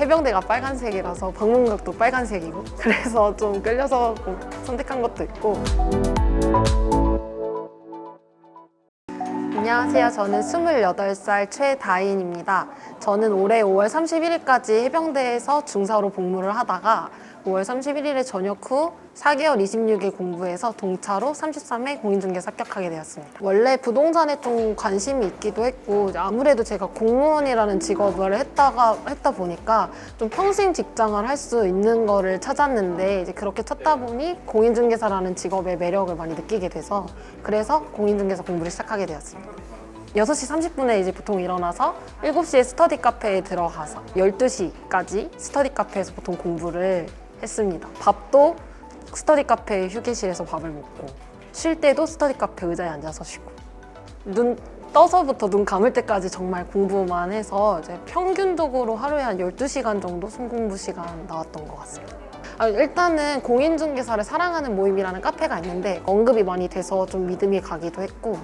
해병대가 빨간색이라서 방문각도 빨간색이고 그래서 좀 끌려서 꼭 선택한 것도 있고 안녕하세요. 저는 28살 최다인입니다. 저는 올해 5월 31일까지 해병대에서 중사로 복무를 하다가 5월 31일에 전역 후 4개월 26일 공부해서 동차로 33회 공인중개사 합격하게 되었습니다. 원래 부동산에 좀 관심이 있기도 했고 아무래도 제가 공무원이라는 직업을 했다가 했다 보니까 좀 평생 직장을 할 수 있는 거를 찾았는데 이제 그렇게 찾다 보니 공인중개사라는 직업의 매력을 많이 느끼게 돼서 그래서 공인중개사 공부를 시작하게 되었습니다. 6시 30분에 이제 보통 일어나서 7시에 스터디 카페에 들어가서 12시까지 스터디 카페에서 보통 공부를 했습니다. 밥도 스터디 카페 휴게실에서 밥을 먹고 쉴 때도 스터디 카페 의자에 앉아서 쉬고 눈 떠서부터 눈 감을 때까지 정말 공부만 해서 이제 평균적으로 하루에 한 12시간 정도 순공부 시간 나왔던 것 같습니다. 아, 일단은 공인중개사를 사랑하는 모임이라는 카페가 있는데 언급이 많이 돼서 좀 믿음이 가기도 했고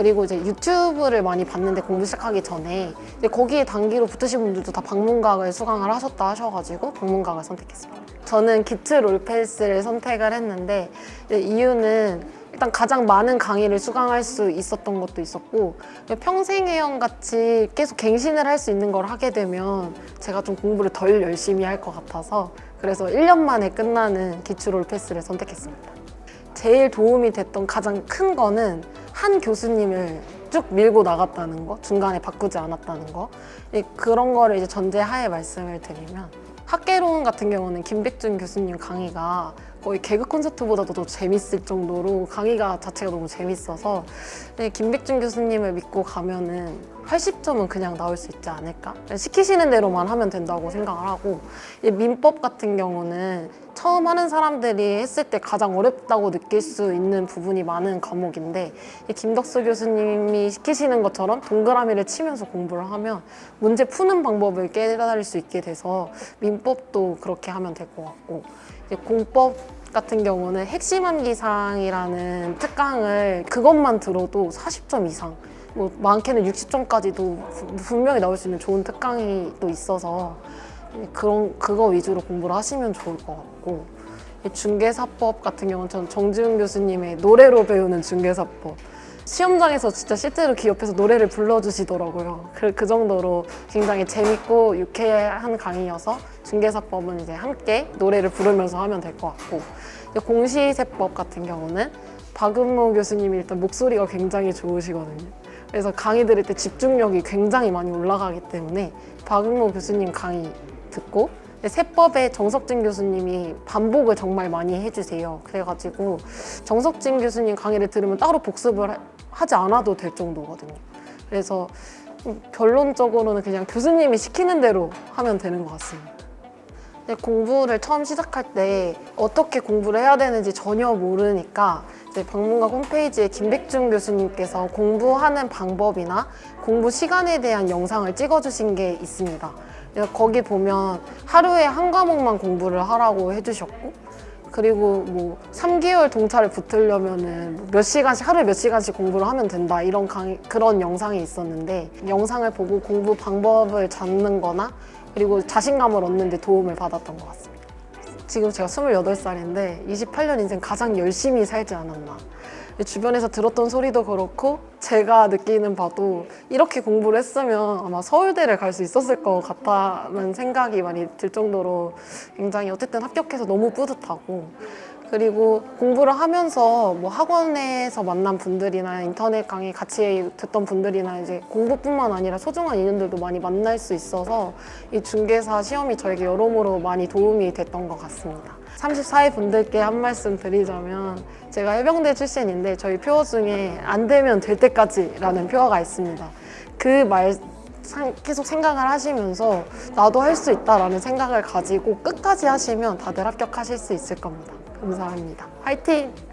그리고 이제 유튜브를 많이 봤는데 공부 시작하기 전에 이제 거기에 단기로 붙으신 분들도 다 방문각을 수강을 하셨다 하셔가지고 방문각을 선택했습니다. 저는 기트 롤패스를 선택을 했는데 이유는 일단 가장 많은 강의를 수강할 수 있었던 것도 있었고 평생회원 같이 계속 갱신을 할 수 있는 걸 하게 되면 제가 좀 공부를 덜 열심히 할 것 같아서 그래서 1년 만에 끝나는 기출 롤패스를 선택했습니다. 제일 도움이 됐던 가장 큰 거는 한 교수님을 쭉 밀고 나갔다는 거, 중간에 바꾸지 않았다는 거. 이- 그런 거를 이제 전제하에 말씀을 드리면 학개론 같은 경우는 김백준 교수님 강의가 거의 개그 콘서트보다도 더 재밌을 정도로 강의가 자체가 너무 재밌어서 네, 김백준 교수님을 믿고 가면은 80점은 그냥 나올 수 있지 않을까? 시키시는 대로만 하면 된다고 생각을 하고 이 민법 같은 경우는 처음 하는 사람들이 했을 때 가장 어렵다고 느낄 수 있는 부분이 많은 과목인데 이 김덕수 교수님이 시키시는 것처럼 동그라미를 치면서 공부를 하면 문제 푸는 방법을 깨달을 수 있게 돼서 민법도 그렇게 하면 될 것 같고 공법 같은 경우는 핵심 암기상이라는 특강을 그것만 들어도 40점 이상 뭐 많게는 60점까지도 분명히 나올 수 있는 좋은 특강이 또 있어서 그런 그거 위주로 공부를 하시면 좋을 것 같고 이 중개사법 같은 경우는 전 정지훈 교수님의 노래로 배우는 중개사법 시험장에서 진짜 실제로 기업에서 노래를 불러주시더라고요. 그, 그 정도로 굉장히 재밌고 유쾌한 강의여서 중개사법은 이제 함께 노래를 부르면서 하면 될 것 같고 공시세법 같은 경우는 박은모 교수님이 일단 목소리가 굉장히 좋으시거든요. 그래서 강의 들을 때 집중력이 굉장히 많이 올라가기 때문에 박은모 교수님 강의 듣고 세법에 정석진 교수님이 반복을 정말 많이 해주세요. 그래가지고 정석진 교수님 강의를 들으면 따로 복습을 하- 하지 않아도 될 정도거든요. 그래서 좀 결론적으로는 그냥 교수님이 시키는 대로 하면 되는 것 같습니다. 공부를 처음 시작할 때 어떻게 공부를 해야 되는지 전혀 모르니까 이제 방문각 홈페이지에 김백준 교수님께서 공부하는 방법이나 공부 시간에 대한 영상을 찍어주신 게 있습니다. 거기 보면 하루에 한 과목만 공부를 하라고 해주셨고 그리고 뭐 3개월 동차를 붙으려면은 뭐몇 시간씩 하루에 몇 시간씩 공부를 하면 된다 이런 강의, 그런 영상이 있었는데 영상을 보고 공부 방법을 잡는 거나 그리고 자신감을 얻는 데 도움을 받았던 것 같습니다. 지금 제가 28살인데 28년 인생 가장 열심히 살지 않았나. 주변에서 들었던 소리도 그렇고 제가 느끼는 바도 이렇게 공부를 했으면 아마 서울대를 갈 수 있었을 것 같다는 생각이 많이 들 정도로 굉장히 어쨌든 합격해서 너무 뿌듯하고 그리고 공부를 하면서 뭐 학원에서 만난 분들이나 인터넷 강의 같이 듣던 분들이나 이제 공부뿐만 아니라 소중한 인연들도 많이 만날 수 있어서 이 중개사 시험이 저에게 여러모로 많이 도움이 됐던 것 같습니다. 34회 분들께 한 말씀 드리자면 제가 해병대 출신인데 저희 표어 중에 안 되면 될 때까지라는 표어가 있습니다. 그 말 계속 생각을 하시면서 나도 할 수 있다라는 생각을 가지고 끝까지 하시면 다들 합격하실 수 있을 겁니다. 감사합니다. 화이팅!